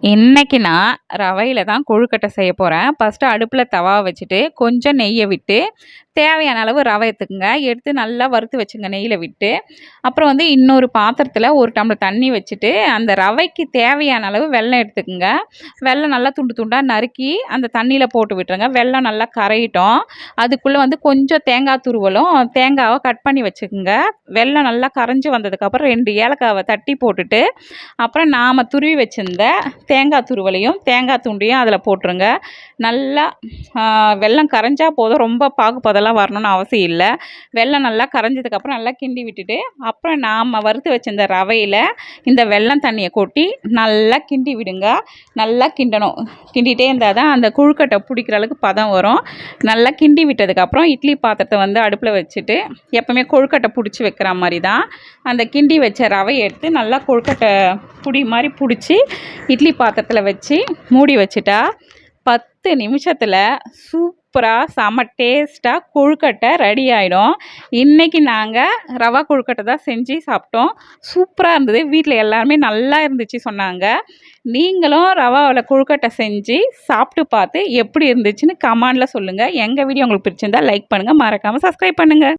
இன்னைக்கு நான் ரவையில் தான் கொழுக்கட்டை செய்ய போகிறேன் ஃபஸ்ட்டு அடுப்பில் தவா வச்சுட்டு கொஞ்சம் நெய்யை விட்டு தேவையான அளவு ரவை எடுத்துக்கோங்க. எடுத்து நல்லா வறுத்து வச்சுங்க நெய்யில் விட்டு. அப்புறம் வந்து இன்னொரு பாத்திரத்தில் ஒரு டம்ளர் தண்ணி வச்சுட்டு அந்த ரவைக்கு தேவையான அளவு வெள்ளம் எடுத்துக்கோங்க. வெள்ளம் நல்லா துண்டு துண்டாக நறுக்கி அந்த தண்ணியில் போட்டு விட்டுருங்க. வெள்ளம் நல்லா கரையிட்டோம். அதுக்குள்ளே வந்து கொஞ்சம் தேங்காய் துருவலும் தேங்காவை கட் பண்ணி வச்சுக்கோங்க. வெள்ளம் நல்லா கரைஞ்சி வந்ததுக்கப்புறம் ரெண்டு ஏலக்காவை தட்டி போட்டுட்டு அப்புறம் நாம் துருவி வச்சுருந்த தேங்காய் துருவலையும் தேங்காய் துண்டையும் அதில் போட்டுருங்க. நல்லா வெல்லம் கரைஞ்சா போதும். ரொம்ப பாகு பதெல்லாம் வரணும்னு அவசியம் இல்லை. வெல்லம் நல்லா கரைஞ்சதுக்கப்புறம் நல்லா கிண்டி விட்டுட்டு அப்புறம் நாம் வறுத்து வச்சிருந்த ரவையில் இந்த வெல்லம் தண்ணியை கொட்டி நல்லா கிண்டி விடுங்க. நல்லா கிண்டணும். கிண்டிகிட்டே இருந்தால் தான் அந்த கொழுக்கட்டை பிடிக்கிற அளவுக்கு பதம் வரும். நல்லா கிண்டி விட்டதுக்கப்புறம் இட்லி பாத்திரத்தை வந்து அடுப்பில் வச்சுட்டு எப்போவுமே கொழுக்கட்டை பிடிச்சி வைக்கிற மாதிரி தான். அந்த கிண்டி வச்ச ரவையை எடுத்து நல்லா கொழுக்கட்டை புடி மாதிரி பிடிச்சி இட்லி பாத்திரத்தில் வச்சு மூடி வச்சுட்டா பத்து நிமிஷத்தில் சூப்பராக செம டேஸ்ட்டாக கொழுக்கட்டை ரெடி ஆகிடும் இன்றைக்கி நாங்கள் ரவா கொழுக்கட்டை தான் செஞ்சு சாப்பிட்டோம். சூப்பராக இருந்தது. வீட்டில் எல்லாருமே நல்லா இருந்துச்சு சொன்னாங்க. நீங்களும் ரவாவில் கொழுக்கட்டை செஞ்சு சாப்பிட்டு பார்த்து எப்படி இருந்துச்சுன்னு கமெண்டில் சொல்லுங்கள் எங்கள் வீடியோ உங்களுக்கு பிடிச்சிருந்தா லைக் பண்ணுங்கள் மறக்காமல் சப்ஸ்கிரைப் பண்ணுங்கள்